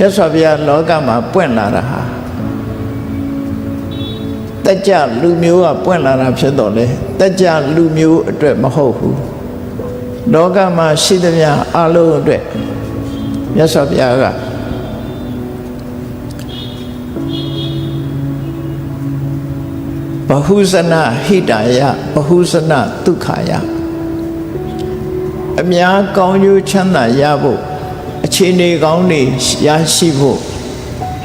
မြတ်စွာဘုရားလောကမှာပွင့်လာတာဟာတက်ကြလူမျိုးကပွင့်လာတာဖြစ်တော့လေတက်ကြလူမျိုးအတွက်မဟုတ်ဘူးလောကမှာရှိသမျှအလုံးအတွက်မြတ်စွာဘုရားကဘဟုဇနဟိတယဘဟုဇနဒုက္ခယအများကောင်းကျိုးချမ်းသာရဖို့ အခြေအနေကောင်းတွေရရှိဖို့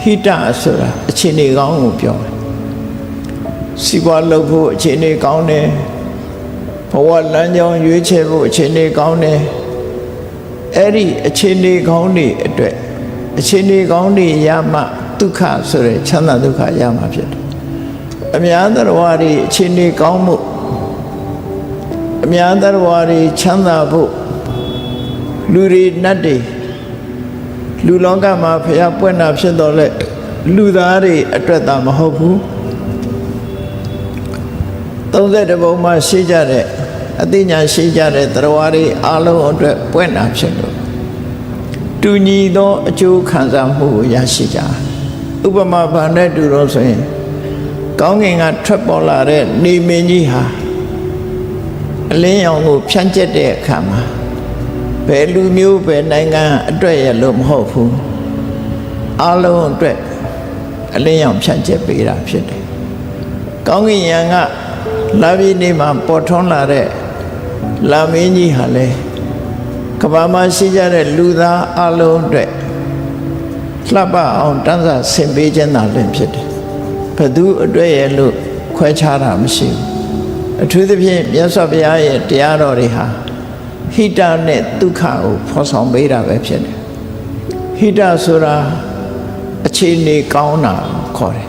ဟိတဆိုတာအခြေအနေကောင်းကိုပြောတယ်စီးပွားလုပ်ဖို့အခြေအနေကောင်းတယ်ဘဝလမ်းကြောင်းရွေးချယ်ဖို့အခြေအနေကောင်းတယ်အဲ့ဒီအခြေအနေကောင်းတွေအတွက်အခြေအနေကောင်းတွေရမှဒုက္ခဆိုရယ်ချမ်းသာဒုက္ခရမှာဖြစ်တယ်အများသရဝါတွေအခြေအနေကောင်းမှုအများသရဝါတွေချမ်းသာဖို့လူတွေနတ်တွေ လူလောကမှာဖျားပွင့်တာဖြစ်တော့လေလူသားတွေအတွက်သာမဟုတ်ဘူး30ဘုံမှာရှိကြတဲ့အသိဉာဏ်ရှိကြတဲ့သရဝါတွေအလုံးအတွက်ပွင့်တာဖြစ်လို့တူညီသောအကျိုးခံစားမှုကိုရရှိကြဥပမာဘာနဲ့တူတော့ဆိုရင်ကောင်းကင်ကထွက်ပေါ်လာတဲ့နေမင်းကြီးဟာအလင်းရောင်ကိုဖြန့်ကျက်တဲ့အခါမှာ ဘယ်လူမျိုးဘယ်နိုင်ငံအတွက်ရလို့မဟုတ်ဘူးအလုံးအတွက်အလင်းရောင်ဖြန့်ကျက်ပေးတာဖြစ်တယ်။ကောင်းကင်ယံကလာပြီးနေမှာပေါ်ထွန်းလာတဲ့လာမင်းကြီးဟာလေကဘာမှာရှိကြတဲ့လူသားအလုံးအတွက်လှပအောင်တန်းစာဆင်ပေးခြင်းသာလင်ဖြစ်တယ်။ဘသူအတွက်ရလို့ခွဲခြားတာမရှိဘူး။အထူးသဖြင့်မြတ်စွာဘုရားရဲ့တရားတော်တွေဟာ ဟိတနဲ့ဒုက္ခကိုဖော်ဆောင်ပေးတာပဲဖြစ်တယ်ဟိတဆိုတာအခြေအနေကောင်းတာခေါ်တယ်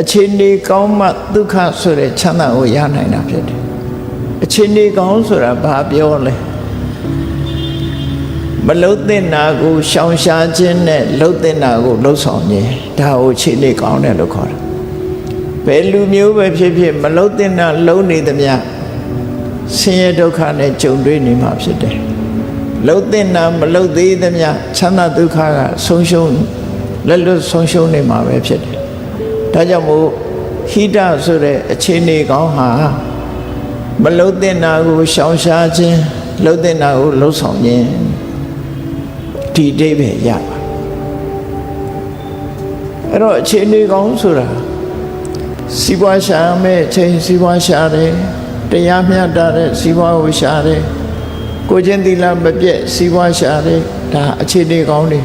အခြေအနေကောင်းမှဒုက္ခဆိုတဲ့ချမ်းသာကိုရနိုင်တာဖြစ်တယ်အခြေအနေကောင်းဆိုတာဘာပြောလဲမလုတ်တဲ့နာကိုရှောင်ရှားခြင်းနဲ့လုတ်တဲ့နာကိုလှုပ်ဆောင်ခြင်းဒါကိုအခြေအနေကောင်းတယ်လို့ခေါ်တယ်ဘယ်လူမျိုးပဲဖြစ်ဖြစ်မလုတ်တဲ့နာလုံးနေသမျှ ဆင်းရဲဒုက္ခနဲ့ကြုံတွေ့နေမှာဖြစ်တယ်။လှုပ်တဲ့နာမလှုပ်သေးသမျှချမ်းသာဒုက္ခကဆုံးရှုံးလက်လွတ်ဆုံးရှုံးနေမှာပဲဖြစ်တယ်။ဒါကြောင့်မို့ဟိတဆိုတဲ့အခြေအနေကောင်းဟာမလှုပ်တဲ့နာကိုရှောင်ရှားခြင်းလှုပ်တဲ့နာကိုလှုပ်ဆောင်ခြင်းဒီအဓိပ္ပာယ်ရပါအဲ့တော့အခြေအနေကောင်းဆိုတာစီးပွားရှာမဲ့ချိန်စီးပွားရှာတယ် တရားမျှတတဲ့စီးပွားကိုရှာတယ်ကိုချင်းသီလမပြည့်စီးပွားရှာတယ်ဒါအခြေအနေကောင်းတွေ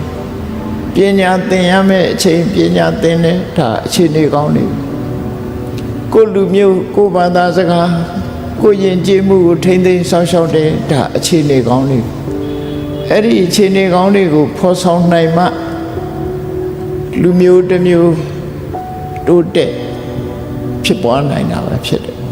ပညာသင်ရမယ့်အချိန်ပညာသင်တယ်ဒါအခြေအနေကောင်းတွေကိုလူမျိုးကိုဘာသာစကားကိုယဉ်ကျေးမှုကိုထိမ့်သိမ်းဆောင်ရှောက်တယ်ဒါအခြေအနေကောင်းတွေအဲ့ဒီအခြေအနေကောင်းတွေကိုဖော်ဆောင်နိုင်မှလူမျိုးတစ်မျိုးတိုးတက်ဖြစ်ပွားနိုင်တာပဲဖြစ်တယ်